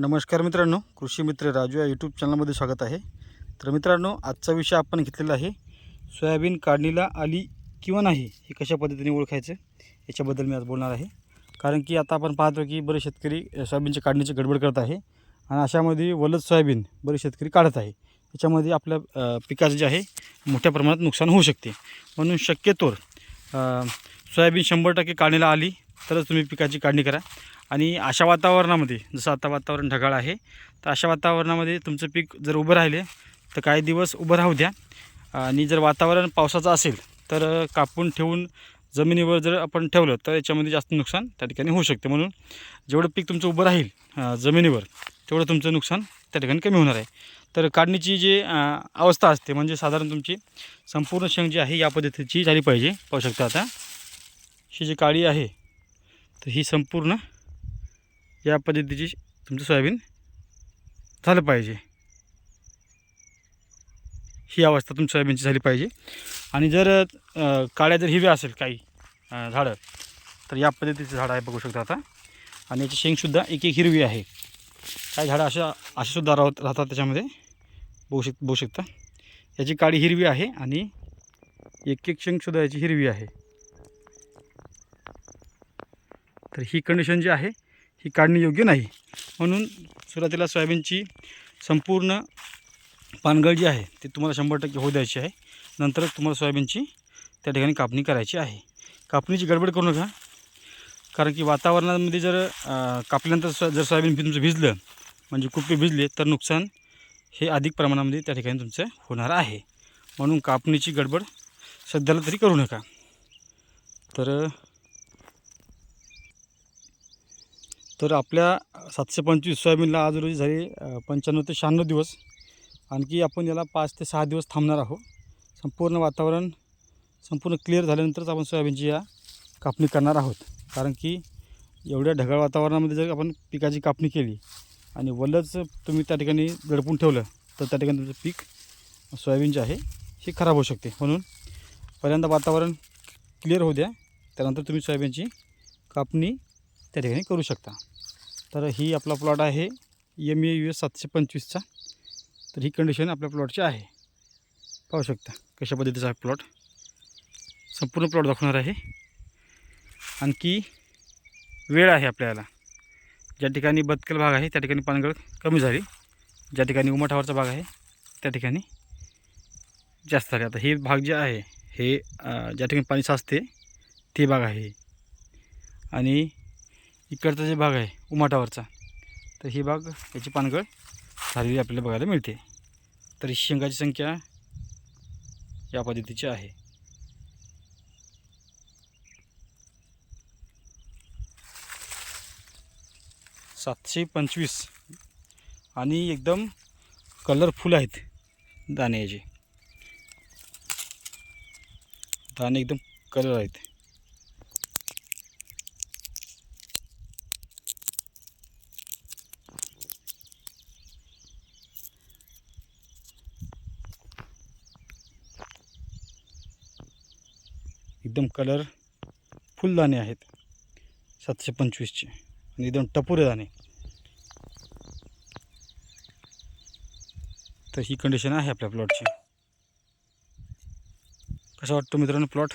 नमस्कार मित्रांनो कृषी मित्र राजू या यूट्यूब चॅनलमध्ये स्वागत आहे. तर मित्रांनो आजचा विषय आपण घेतलेला आहे सोयाबीन काढणीला आली किंवा नाही हे कशा पद्धतीने ओळखायचं याच्याबद्दल मी आज बोलणार आहे. कारण की आता आपण पाहतो की बरेच शेतकरी सोयाबीनच्या काढणीची गडबड करत आहे आणि अशामध्ये वलद सोयाबीन बरेच शेतकरी काढत आहे. याच्यामध्ये आपल्या पिकाचं जे आहे मोठ्या प्रमाणात नुकसान होऊ शकते. म्हणून शक्यतोर सोयाबीन शंभर टक्के काढणीला आली तरच तुम्ही पिकाची काढणी करा. आणि अशा वातावरणामध्ये जसं आता वातावरण ढगाळ आहे तर अशा वातावरणामध्ये तुमचं पीक जर उभं राहिले तर काही दिवस उभं राहू द्या. आणि जर वातावरण पावसाचं असेल तर कापून ठेवून जमिनीवर जर आपण ठेवलं तर याच्यामध्ये जास्त नुकसान त्या ठिकाणी होऊ शकते. म्हणून जेवढं पीक तुमचं उभं राहील जमिनीवर तेवढं तुमचं नुकसान त्या ठिकाणी कमी होणार आहे. तर काढणीची जी अवस्था असते म्हणजे साधारण तुमची संपूर्ण शेंग जी आहे या पद्धतीची झाली पाहिजे. पाहू शकता आता. ही जी काळी आहे तर ही संपूर्ण या पद्धतीची तुमचं सोयाबीन झालं पाहिजे. ही अवस्था तुमच्या सोयाबीनची झाली पाहिजे. आणि जर काळ्या जर हिरव्या असेल काही झाडं तर या पद्धतीचं झाडं आहे बघू शकता आता. आणि याची शेंगसुद्धा एक एक हिरवी आहे. काही झाडं अशा अशासुद्धा राहत राहतात त्याच्यामध्ये. बघू शक बघू शकता. याची काळी हिरवी आहे आणि एक एक शेंगसुद्धा याची हिरवी आहे. तर ही कंडिशन जी आहे ही काढणी योग्य नाही. म्हणून सुरुवातीला सोयाबीनची संपूर्ण पानगळ जी आहे ती तुम्हाला शंभर टक्के होऊ द्यायची आहे. नंतरच तुम्हाला सोयाबीनची त्या ठिकाणी कापणी करायची आहे. कापणीची गडबड करू नका. कारण की वातावरणामध्ये जर कापल्यानंतर सो जर सोयाबीन तुमचं भिजलं म्हणजे कुप्पे भिजले तर नुकसान हे अधिक प्रमाणामध्ये त्या ठिकाणी तुमचं होणार आहे. म्हणून कापणीची गडबड सध्याला तरी करू नका. तर तर आपल्या सातशे पंचवीस सोयाबीनला आज रोजी झाले पंच्याण्णव ते शहाण्णव दिवस. आणखी आपण याला पाच ते सहा दिवस थांबणार आहोत. संपूर्ण वातावरण संपूर्ण क्लिअर झाल्यानंतरच आपण सोयाबीनची या कापणी करणार आहोत. कारण की एवढ्या ढगाळ वातावरणामध्ये जर आपण पिकाची कापणी केली आणि वलच तुम्ही त्या ठिकाणी दडपून ठेवलं तर त्या ठिकाणी तुमचं पीक सोयाबीन जे आहे हे खराब होऊ शकते. म्हणून पहिल्यांदा वातावरण क्लिअर होऊ द्या त्यानंतर तुम्ही सोयाबीनची कापणी त्या ठिकाणी करू शकता. तर ही आपला प्लॉट आहे एम ए यू एस सातशे पंचवीसचा. तर ही कंडिशन आपल्या प्लॉटची आहे. पाहू शकता कशा पद्धतीचा आहे प्लॉट संपूर्ण प्लॉट दाखवणार आहे. आणखी वेळ आहे आपल्याला. ज्या ठिकाणी बदकल भाग आहे त्या ठिकाणी पानगळ कमी झाली. ज्या ठिकाणी उमठावरचा भाग आहे त्या ठिकाणी जास्त झाले. आता हे भाग जे आहे हे ज्या ठिकाणी पाणी साचते ते भाग आहे. आणि इकडचा जे भाग आहे उमाटावरचा. तर ही बाग याची पानगळ झालेली आपल्याला बघायला मिळते. तर शेंगाची संख्या या पद्धतीची आहे. सातशे पंचवीस आणि एकदम कलरफुल आहेत दाणे याचे. दाणे एकदम कलर आहेत. एकदम कलर फुल दाणे आहेत. सातशे पंचवीसचे. आणि एकदम टपुरे दाणे. तर ही कंडिशन आहे आपल्या प्लॉटची कसा वाटतो मित्रांनो प्लॉट